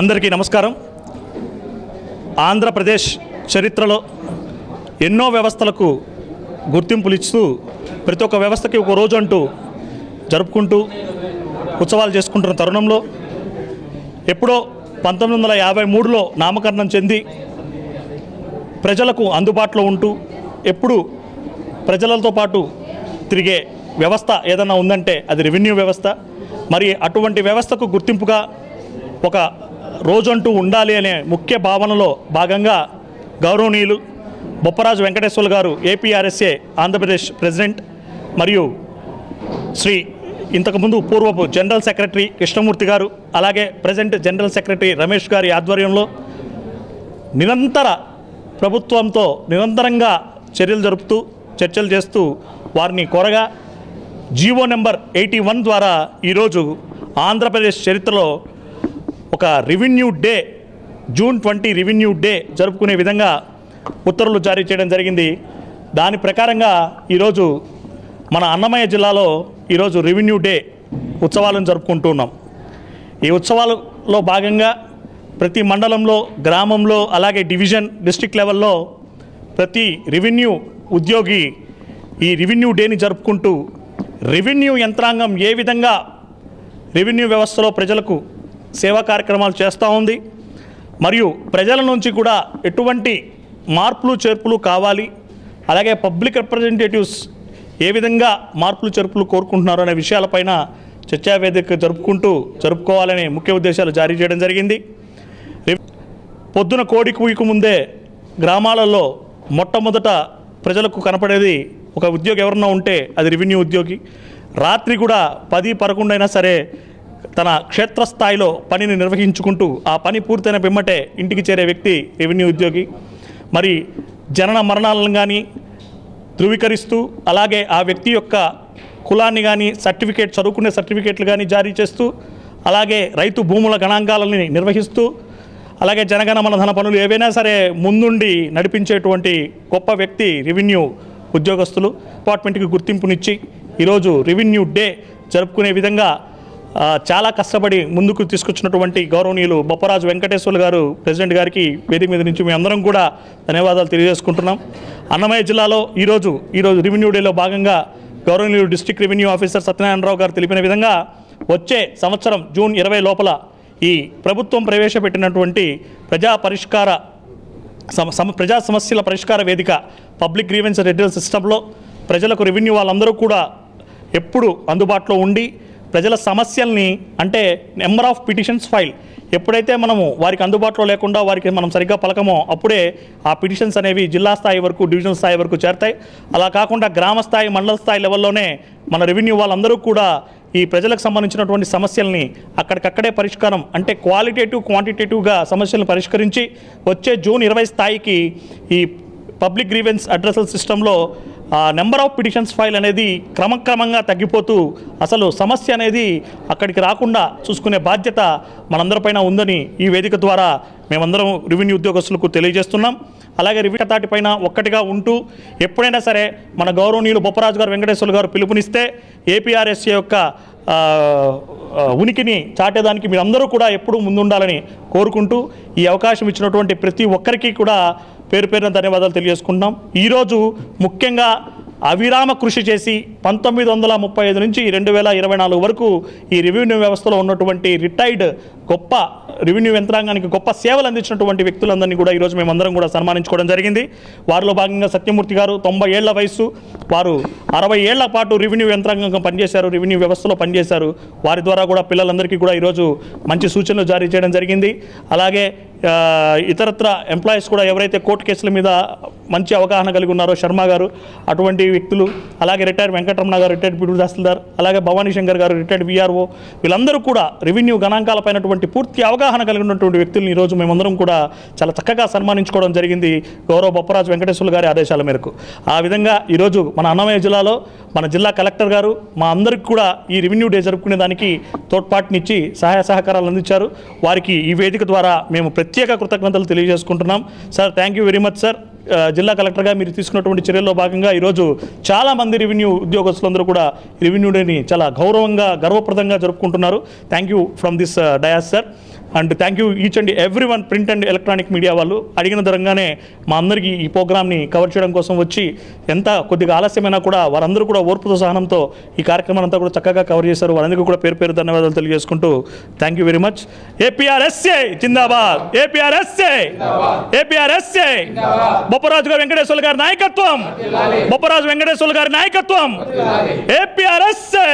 అందరికీ నమస్కారం. ఆంధ్రప్రదేశ్ చరిత్రలో ఎన్నో వ్యవస్థలకు గుర్తింపులు ఇస్తూ ప్రతి ఒక్క వ్యవస్థకి ఒక రోజు అంటూ జరుపుకుంటూ ఉత్సవాలు చేసుకుంటున్న తరుణంలో ఎప్పుడో పంతొమ్మిది వందల యాభై మూడులో నామకరణం చెంది ప్రజలకు అందుబాటులో ఉంటూ ఎప్పుడు ప్రజలతో పాటు తిరిగే వ్యవస్థ ఏదైనా ఉందంటే అది రెవెన్యూ వ్యవస్థ. మరి అటువంటి వ్యవస్థకు గుర్తింపుగా ఒక రోజంటూ ఉండాలి అనే ముఖ్య భావనలో భాగంగా గౌరవనీయులు బొప్పరాజు వెంకటేశ్వర్లు గారు ఏపీఆర్ఎస్ఏ ఆంధ్రప్రదేశ్ ప్రెసిడెంట్ మరియు శ్రీ ఇంతకుముందు పూర్వపు జనరల్ సెక్రటరీ కృష్ణమూర్తి గారు అలాగే ప్రజెంట్ జనరల్ సెక్రటరీ రమేష్ గారి ఆధ్వర్యంలో నిరంతర ప్రభుత్వంతో నిరంతరంగా చర్యలు జరుపుతూ చర్చలు చేస్తూ వారిని కోరగా జీవో నెంబర్ ఎయిటీ వన్ ద్వారా ఈరోజు ఆంధ్రప్రదేశ్ చరిత్రలో ఒక revenue day June twenty revenue day జరుపుకునే విధంగా ఉత్తర్వులు జారీ చేయడం జరిగింది. దాని ప్రకారంగా ఈరోజు మన అన్నమయ్య జిల్లాలో ఈరోజు రెవెన్యూ డే ఉత్సవాలను జరుపుకుంటూ ఉన్నాం. ఈ ఉత్సవాలలో భాగంగా ప్రతి మండలంలో గ్రామంలో అలాగే డివిజన్ డిస్ట్రిక్ట్ లెవెల్లో ప్రతి రెవెన్యూ ఉద్యోగి ఈ రెవెన్యూ డేని జరుపుకుంటూ రెవెన్యూ యంత్రాంగం ఏ విధంగా రెవెన్యూ వ్యవస్థలో ప్రజలకు సేవా కార్యక్రమాలు చేస్తూ ఉంది. మరియు ప్రజల నుంచి కూడా ఎటువంటి మార్పులు చేర్పులు కావాలి. అలాగే పబ్లిక్ రిప్రజెంటేటివ్స్ ఏ విధంగా మార్పులు చేర్పులు కోరుకుంటున్నారు అనే విషయాలపైన చర్చావేదిక జరుపుకుంటూ జరుపుకోవాలనే ముఖ్య ఉద్దేశాలు జారీ చేయడం జరిగింది. పొద్దున కోడి కూయకు ముందే గ్రామాలలో మొట్టమొదట ప్రజలకు కనపడేది ఒక ఉద్యోగి ఎవరన్నా ఉంటే అది రెవెన్యూ ఉద్యోగి. రాత్రి కూడా పది పదకొండు అయినా సరే తన క్షేత్రస్థాయిలో పనిని నిర్వహించుకుంటూ ఆ పని పూర్తయిన పిమ్మటే ఇంటికి చేరే వ్యక్తి రెవెన్యూ ఉద్యోగి. మరి జనన మరణాలను కానీ ధృవీకరిస్తూ అలాగే ఆ వ్యక్తి యొక్క కులాన్ని కానీ సర్టిఫికేట్ చదువుకునే సర్టిఫికేట్లు కానీ జారీ చేస్తూ అలాగే రైతు భూముల గణాంకాలని నిర్వహిస్తూ అలాగే జనగణమన ధన పనులు ఏవైనా సరే ముందుండి నడిపించేటువంటి గొప్ప వ్యక్తి రెవెన్యూ ఉద్యోగస్తులు. డిపార్ట్మెంట్కి గుర్తింపునిచ్చి ఈరోజు రెవెన్యూ డే జరుపుకునే విధంగా చాలా కష్టపడి ముందుకు తీసుకొచ్చినటువంటి గౌరవనీయులు బొప్పరాజు వెంకటేశ్వర్లు గారు ప్రెసిడెంట్ గారికి వేదిక మీద నుంచి మేమందరం కూడా ధన్యవాదాలు తెలియజేసుకుంటున్నాం. అన్నమయ్య జిల్లాలో ఈరోజు ఈరోజు రెవెన్యూ డేలో భాగంగా గౌరవనీయులు డిస్టిక్ రెవెన్యూ ఆఫీసర్ సత్యనారాయణరావు గారు తెలిపిన విధంగా వచ్చే సంవత్సరం జూన్ ఇరవై లోపల ఈ ప్రభుత్వం ప్రవేశపెట్టినటువంటి ప్రజా పరిష్కార సమ సమ ప్రజా సమస్యల పరిష్కార వేదిక పబ్లిక్ గ్రీవెన్స్ రెడ్యూల్ సిస్టంలో ప్రజలకు రెవెన్యూ వాళ్ళందరూ కూడా ఎప్పుడు అందుబాటులో ఉండి ప్రజల సమస్యల్ని అంటే నెంబర్ ఆఫ్ పిటిషన్స్ ఫైల్ ఎప్పుడైతే మనము వారికి అందుబాటులో లేకుండా వారికి మనం సరిగ్గా పలకమో అప్పుడే ఆ పిటిషన్స్ అనేవి జిల్లా స్థాయి వరకు డివిజన్ స్థాయి వరకు చేరతాయి. అలా కాకుండా గ్రామ స్థాయి మండల స్థాయి లెవెల్లోనే మన రెవెన్యూ వాళ్ళందరూ కూడా ఈ ప్రజలకు సంబంధించినటువంటి సమస్యల్ని అక్కడికక్కడే పరిష్కారం అంటే క్వాలిటేటివ్ క్వాంటిటేటివ్గా సమస్యలను పరిష్కరించి వచ్చే జూన్ ఇరవై స్థాయికి ఈ పబ్లిక్ గ్రీవెన్స్ అడ్రసల్ సిస్టంలో ఆ నెంబర్ ఆఫ్ పిటిషన్స్ ఫైల్ అనేది క్రమక్రమంగా తగ్గిపోతూ అసలు సమస్య అనేది అక్కడికి రాకుండా చూసుకునే బాధ్యత మనందరిపైన ఉందని ఈ వేదిక ద్వారా మేమందరం రెవెన్యూ ఉద్యోగస్తులకు తెలియజేస్తున్నాం. అలాగే రివిక తాటిపైన ఒక్కటిగా ఉంటూ ఎప్పుడైనా సరే మన గౌరవనీయులు బొప్పరాజు గారు వెంకటేశ్వర గారు పిలుపునిస్తే ఏపీఆర్ఎస్ఏ యొక్క ఉనికిని చాటేదానికి మీరందరూ కూడా ఎప్పుడూ ముందుండాలని కోరుకుంటూ ఈ అవకాశం ఇచ్చినటువంటి ప్రతి ఒక్కరికి కూడా పేరు పేరున ధన్యవాదాలు తెలియజేసుకుంటున్నాం. ఈరోజు ముఖ్యంగా అవిరామ కృషి చేసి పంతొమ్మిది వందల ముప్పై ఐదు నుంచి రెండు వేల ఇరవై నాలుగు వరకు ఈ రెవెన్యూ వ్యవస్థలో ఉన్నటువంటి రిటైర్డ్ గొప్ప రెవెన్యూ యంత్రాంగానికి గొప్ప సేవలు అందించినటువంటి వ్యక్తులందరినీ కూడా ఈరోజు మేమందరం కూడా సన్మానించుకోవడం జరిగింది. వారిలో భాగంగా సత్యమూర్తి గారు తొంభై ఏళ్ళ వయసు వారు అరవై ఏళ్ళ పాటు రెవెన్యూ యంత్రాంగంగా పనిచేశారు రెవెన్యూ వ్యవస్థలో పనిచేశారు. వారి ద్వారా కూడా పిల్లలందరికీ కూడా ఈరోజు మంచి సూచనలు జారీ చేయడం జరిగింది. అలాగే ఇతరత్ర ఎంప్లాయీస్ కూడా ఎవరైతే కోర్టు కేసుల మీద మంచి అవగాహన కలిగి ఉన్నారో శర్మ గారు అటువంటి వ్యక్తులు అలాగే రిటైర్డ్ వెంకటరమణ గారు రిటైర్డ్ పిడుగు తహసీల్దార్ అలాగే భవానీ శంకర్ గారు రిటైర్డ్ విఆర్ఓ వీళ్ళందరూ కూడా రెవెన్యూ గణాంకాలపైనటువంటి పూర్తి అవగాహన కలిగి ఉన్నటువంటి వ్యక్తులను ఈరోజు మేమందరం కూడా చాలా చక్కగా సన్మానించుకోవడం జరిగింది గౌరవ బొప్పరాజు వెంకటేశ్వర్లు గారి ఆదేశాల మేరకు. ఆ విధంగా ఈరోజు మన అన్నమయ్య జిల్లాలో మన జిల్లా కలెక్టర్ గారు మా అందరికి కూడా ఈ రెవెన్యూ డే జరుపుకునే దానికి తోడ్పాటునిచ్చి సహాయ సహకారాలు అందించారు. వారికి ఈ వేదిక ద్వారా మేము ప్రతి ప్రత్యేక కృతజ్ఞతలు తెలియజేసుకుంటున్నాం. Sir thank you very much sir జిల్లా కలెక్టర్గా మీరు తీసుకున్నటువంటి చర్యల్లో భాగంగా ఈరోజు చాలామంది రెవెన్యూ ఉద్యోగస్తులందరూ కూడా రెవెన్యూ డేని చాలా గౌరవంగా గర్వప్రదంగా జరుపుకుంటున్నారు. Thank you from this dais sir and thank you each and every one print and electronic media వాళ్ళు. అడిగిన ధరంగానే మా అందరికీ ఈ ప్రోగ్రామ్ని కవర్ చేయడం కోసం వచ్చి ఎంత కొద్దిగా ఆలస్యమైనా కూడా వారందరూ కూడా ఓర్పుతో సహనంతో ఈ కార్యక్రమాన్ని అంతా కూడా చక్కగా కవర్ చేశారు. వారందరికీ కూడా పేరు పేరు ధన్యవాదాలు తెలియజేసుకుంటూ thank you very much APRSA Zindabad. APRSA APRSA. Bopparaju గారు వెంకటేశ్వర గారి నాయకత్వం. బొప్పరాజు వెంకటేశ్వర గారి నాయకత్వం. ఏపీఆర్ఎస్ఏ.